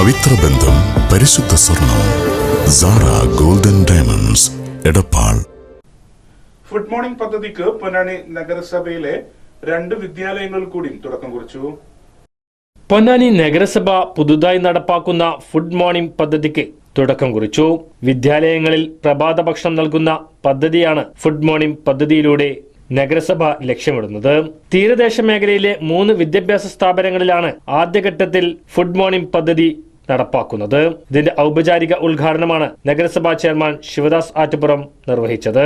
പവിത്ര ബന്ധം പരിശുദ്ധ സ്വർണം Sara golden diamonds Edappal. Food morning പദ്ധതിക്ക് പൊന്നാനി നഗരസഭയിലെ രണ്ട് വിദ്യാലയങ്ങൾ കൂടി തുടക്കം കുറിച്ചു. പൊന്നാനി നഗരസഭ പുതുതായി നടപ്പാക്കുന്ന ഫുഡ് മോർണിംഗ് പദ്ധതിക്ക് തുടക്കം കുറിച്ചു. വിദ്യാലയങ്ങളിൽ പ്രഭാത ഭക്ഷണം നൽകുന്ന പദ്ധതിയാണ് ഫുഡ് മോർണിംഗ് പദ്ധതിയിലൂടെ നഗരസഭ ലക്ഷ്യമിടുന്നത്. തീരദേശ മേഖലയിലെ മൂന്ന് വിദ്യാഭ്യാസ സ്ഥാപനങ്ങളിലാണ് ആദ്യഘട്ടത്തിൽ ഫുഡ് മോർണിംഗ് പദ്ധതി നടപ്പാക്കുന്നത്. ഇതിന്റെ ഔപചാരിക ഉദ്ഘാടനമാണ് നഗരസഭാ ചെയർമാൻ ശിവദാസ് ആറ്റുപുറം നിർവഹിച്ചത്.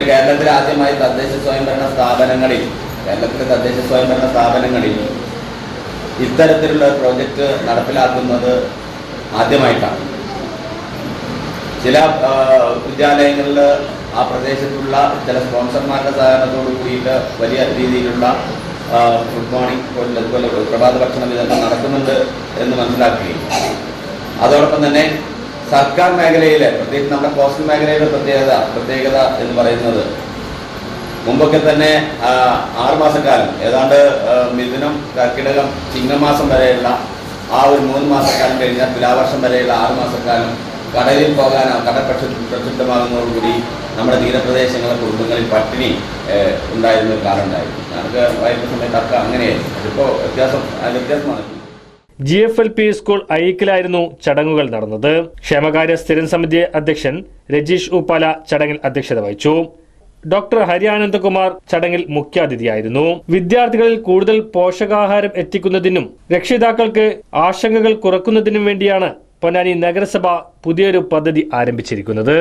കേരളത്തിൽ ആദ്യമായി തദ്ദേശ സ്വയംഭരണ സ്ഥാപനങ്ങളിൽ കേരളത്തിലെ തദ്ദേശ സ്വയംഭരണ സ്ഥാപനങ്ങളിൽ ഇത്തരത്തിലുള്ള പ്രോജക്റ്റ് നടപ്പിലാക്കുന്നത് ആദ്യമായിട്ടാണ്. ചില വിദ്യാലയങ്ങളിൽ ആ പ്രദേശത്തുള്ള ചില സ്പോൺസർമാരുടെ സഹകരണത്തോടു കൂടിയിട്ട് വലിയ രീതിയിലുള്ള ഗുഡ് മോർണിംഗ് അതുപോലെ പ്രഭാത ഭക്ഷണ വിതരണം നടക്കുന്നുണ്ട് എന്ന് മനസ്സിലാക്കുകയും അതോടൊപ്പം തന്നെ സർക്കാർ മേഖലയിലെ പ്രത്യേകിച്ച് നമ്മുടെ കോസ്റ്റൽ മേഖലയുടെ പ്രത്യേകത പ്രത്യേകത എന്ന് പറയുന്നത് മുമ്പൊക്കെ തന്നെ ആറുമാസക്കാലം ആറ് മാസക്കാലം ഏതാണ്ട് മിഥുനം കർക്കിടകം ചിങ്ങമാസം വരെയുള്ള ആ ഒരു മൂന്ന് മാസക്കാലം കഴിഞ്ഞാൽ തുലാവർഷം വരെയുള്ള ആറ് മാസക്കാലം കടലിൽ പോകാൻ കടൽ പ്രക്ഷു പ്രക്ഷുബ്ധമാകുന്നതോടുകൂടി നമ്മുടെ തീരപ്രദേശങ്ങളെ കുടുംബങ്ങളിൽ പട്ടിണി ഉണ്ടായിരുന്ന ഒരു കാലം ഉണ്ടായിരുന്നു ഞങ്ങൾക്ക് സമയത്ത് സമയത്തൊക്കെ അങ്ങനെയായിരുന്നു. അതിപ്പോൾ വ്യത്യാസം വ്യത്യാസമാണ് G F L P school ഐക്കിലായിരുന്നു ചടങ്ങുകൾ നടന്നത്. ക്ഷേമകാര്യ സ്ഥിരം സമിതി അധ്യക്ഷൻ രജീഷ് ഉപ്പാല ചടങ്ങിൽ അധ്യക്ഷത വഹിച്ചു. ഡോക്ടർ ഹരിയാനന്ദകുമാർ ചടങ്ങിൽ മുഖ്യാതിഥിയായിരുന്നു. വിദ്യാർത്ഥികളിൽ കൂടുതൽ പോഷകാഹാരം എത്തിക്കുന്നതിനും രക്ഷിതാക്കൾക്ക് ആശങ്കകൾ കുറക്കുന്നതിനും വേണ്ടിയാണ് പൊന്നാനി നഗരസഭ പുതിയൊരു പദ്ധതി ആരംഭിച്ചിരിക്കുന്നത്.